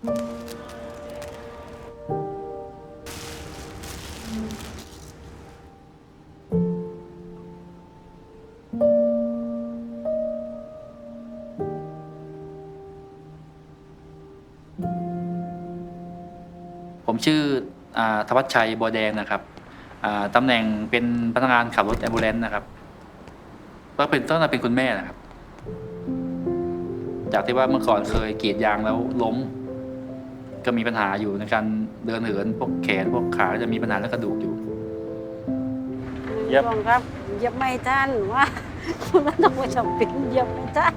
ผมชื่ออ่าธวัชชัยบัวแดงนะครับตำแหน่งเป็นพนักงานขับรถแอมบูเลนต์นะครับก็เป็นต้องเป็นคุณแม่นะครับ จากที่ว่าเมื่อก่อนเคยกรีดยางแล้วล้ม ก็มีปัญหาอยู่ในการเดินเหินพวกแขนพวกขาจะมีปัญหาเรื่องกระดูกอยู่ เย็บลองครับเย็บไม่ทันว่าคุณต้องไปจำเป็นเย็บไม่ทัน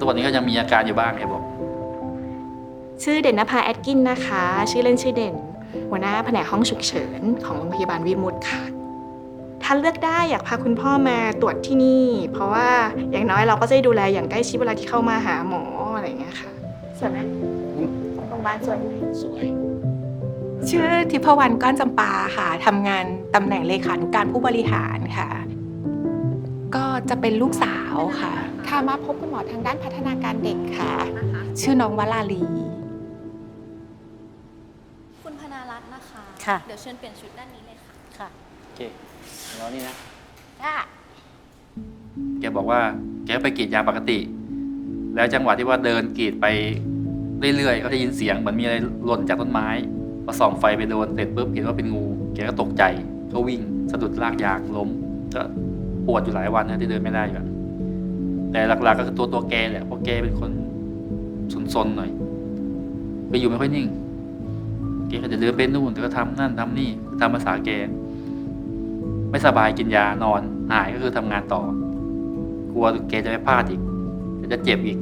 ตัวนี้ก็ยังมีอาการอยู่บ้างแกบอก ชื่อเด่นนภาแอดกินนะคะ ชื่อเล่นชื่อเด่น หัวหน้าแผนกห้องฉุกเฉินของโรงพยาบาลวิมุตค่ะ ถ้าเลือกได้อยากพาคุณพ่อมาตรวจที่นี่ เพราะว่าอย่างน้อยเราก็จะได้ดูแลอย่างใกล้ชิดเวลาที่เข้ามาหาหมออะไรอย่างเงี้ยค่ะสวยไหมโรง พยาบาลสวยไหมสวย ชื่อทิพวรรณก้อนจำปาค่ะทำงานตำแหน่งเลขานุการผู้บริหารค่ะ ก็จะเป็นลูกสาวค่ะค่ะมาพบคุณหมอทางด้านพัฒนาการเด็กค่ะ ชื่อน้องวลาลี คุณพนารัตน์นะคะ ค่ะ เดี๋ยวเชิญเปลี่ยนชุดด้านนี้เลยค่ะ ค่ะ โอเคแล้วนี่นะ ค่ะ แกบอกว่าแกไปกรีดยางปกติ แล้วจังหวะที่ว่าเดินกรีดไป เรื่อยๆ ก็ได้ยินเสียงเหมือนมีอะไรหล่นจากต้นไม้พอส่องไฟไปโดนเสร็จปุ๊บเห็นว่าเป็นงูแกก็ตกใจก็วิ่งสะดุดลากยางล้ม ก็ปวดอยู่หลายวันนะที่เดินไม่ได้อยู่แต่หลักๆก็คือตัวตัวแกแหละเพราะแกเป็นคนซนๆหน่อยไปอยู่ไม่ค่อยนิ่งแกก็จะเดินไปนู่นเดี๋ยวก็ทำนั่นทำนี่คือตามภาษาแกไม่สบายกินยานอนหายก็คือทำงานต่อกลัวแกจะไปพลาดอีกจะเจ็บอีก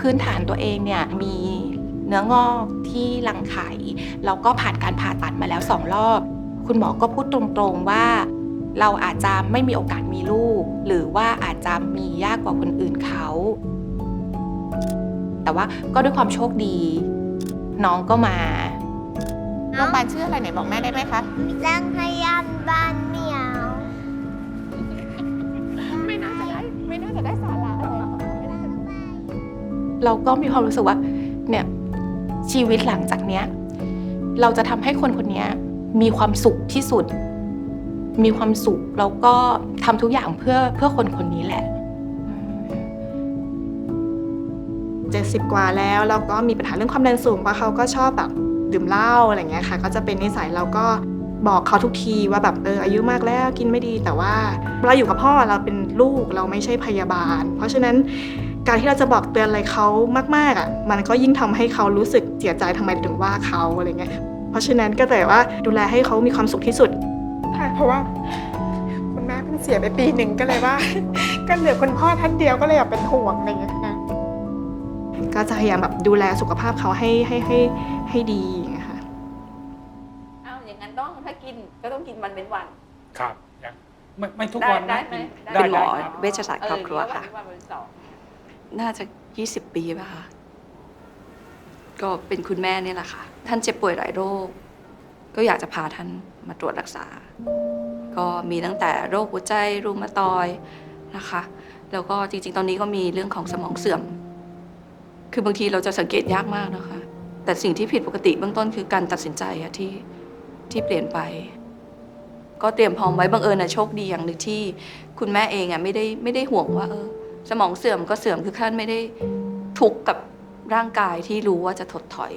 พื้นฐานตัวเองเนี่ยมีเนื้องอกที่รังไข่แล้วก็ผ่านการผ่าตัดมาแล้วสองรอบ คุณหมอก็พูดตรงๆว่า เราอาจจะไม่มีโอกาสมีลูก หรือว่าอาจจะมียากกว่าคนอื่นเขา แต่ว่าก็ด้วยความโชคดี น้องก็มาโรงพยาบาลชื่ออะไรไหนบอกแม่ได้ไหมคะโรงพยาบา เราก็มีความรู้สึกว่าเนี่ยชีวิตหลังจากเนี้ยเราจะทำให้คนคนนี้มีความสุขที่สุด มีความสุขแล้วก็ทำทุกอย่างเพื่อเพื่อคนคนนี้แหละเจ็ดสิบกว่าแล้วแล้วก็มีปัญหาเรื่องความดันสูงเพราะเขาก็ชอบแบบดื่มเหล้าอะไรเงี้ยค่ะ ก็จะเป็นนิสัยเราก็บอกเขาทุกทีว่าแบบเอออายุมากแล้วกินไม่ดีแต่ว่าเราอยู่กับพ่อเราเป็นลูกเราไม่ใช่พยาบาล เพราะฉะนั้น การที่เราจะบอกเตือนอะไรเขามากๆอะมันก็ยิ่งทำให้เขารู้สึกเสียใจทำไมถึงว่าเขาอะไรเงี้ยเพราะฉะนั้นก็แต่ว่าดูแลให้เขามีความสุขที่สุดใช่เพราะว่าคุณแม่เพิ่งเสียไปปีหนึ่งก็เลยว่า ก็เหลือคุณพ่อท่านเดียวก็เลยอยากเป็นห่วงอะไรอย่างเงี้ยนะก็จะพยายามแบบดูแลสุขภาพเขาให้ให้ให้ให้ดีอย่างเงี้ยค่ะอ้าวอย่างนั้นต้องถ้ากินก็ต้องกินวันเป็นวันครับยังไม่ไม่ทุกได้วันได้นะไหมได้ได้เป็นหมอได้ครับเวชศาสตร์ครอบครัวค่ะเออหอว่าวั น่าจะ 20 ปีป่ะคะก็เป็นคุณแม่เนี่ยแหละค่ะ ท่านเจ็บป่วยหลายโรค ก็อยากจะพาท่านมาตรวจรักษา ก็มีตั้งแต่โรคหัวใจรูมาตอยนะคะ แล้วก็จริงๆ ตอนนี้ก็มีเรื่องของสมองเสื่อม คือบางทีเราจะสังเกตยากมากนะคะ แต่สิ่งที่ผิดปกติเบื้องต้นคือการตัดสินใจอะที่ที่เปลี่ยนไป ก็เตรียมพร้อมไว้บังเอิญนะโชคดีอย่างหนึ่งที่ คุณแม่เองอะไม่ได้ไม่ได้ห่วงว่าเออ สมองเสื่อมก็เสื่อมคือท่านไม่ได้ทุกข์กับร่างกายที่รู้ว่าจะถดถอย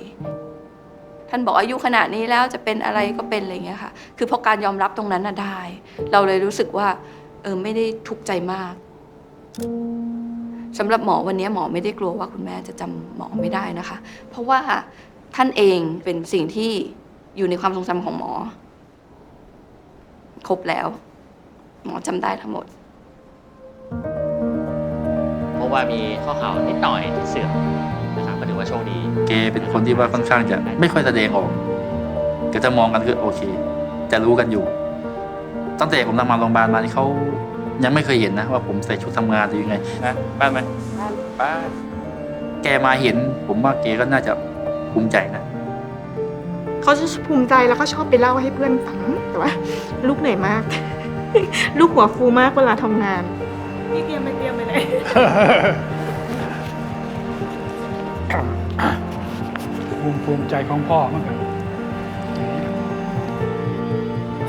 ท่านบอกอายุขนาดนี้แล้วจะเป็นอะไรก็เป็นอะไรอย่างเงี้ยค่ะ คือพอการยอมรับตรงนั้นน่ะได้ เราเลยรู้สึกว่าเออไม่ได้ทุกข์ใจมากสำหรับหมอวันนี้หมอไม่ได้กลัวว่าคุณแม่จะจำหมอไม่ได้นะคะ เพราะว่าท่านเองเป็นสิ่งที่อยู่ในความทรงจำของหมอ ครบแล้ว หมอจำได้ทั้งหมด ว่ามีข้อเข่านิดหน่อยที่เสื่อมนะครับก็ถือว่าโชคดีแกเป็นคนที่ว่าค่อนข้างจะไม่ค่อยแสดงออกก็จะมองกันคือโอเค จะรู้กันอยู่ ตั้งแต่ผมทำงานโรงพยาบาลมานี่เขายังไม่เคยเห็นนะว่าผมใส่ชุดทำงานหรือยังไงนะบ้านไหมบ้านแกมาเห็น ผมว่าแกก็น่าจะภูมิใจนะเขาจะภูมิใจแล้วก็ชอบไปเล่าให้เพื่อนฟังแต่ว่าลูกเหนื่อยมาก ลูกหัวฟูมากเวลาทำงาน นี่เตรียมไม่เตรียมไปเลยภูมิภูมิใจของพ่อเหมือนกัน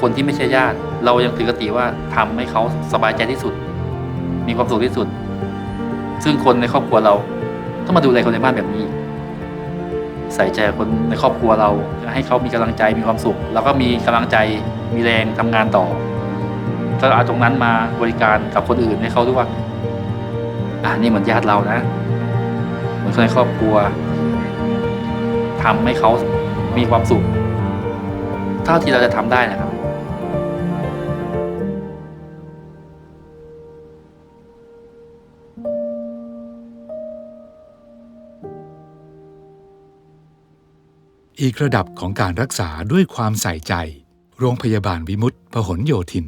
คนที่ไม่ใช่ญาติ เรายังถือกติว่าทำให้เขาสบายใจที่สุด มีความสุขที่สุด ซึ่งคนในครอบครัวเราต้องมาดูแลคนในบ้านแบบนี้ ใส่ใจคนในครอบครัวเราให้เขามีกำลังใจมีความสุข แล้วก็มีกำลังใจมีแรงทำงานต่อ ก็เอาตรงนั้นมาบริการกับคนอื่นให้เขารู้ว่า อ่านี่เหมือนญาติเรานะ เหมือนคนในครอบครัวทำให้เขามีความสุขเท่าที่เราจะทำได้นะครับอีกระดับของการรักษาด้วยความใส่ใจ โรงพยาบาลวิมุตติพหลโยธิน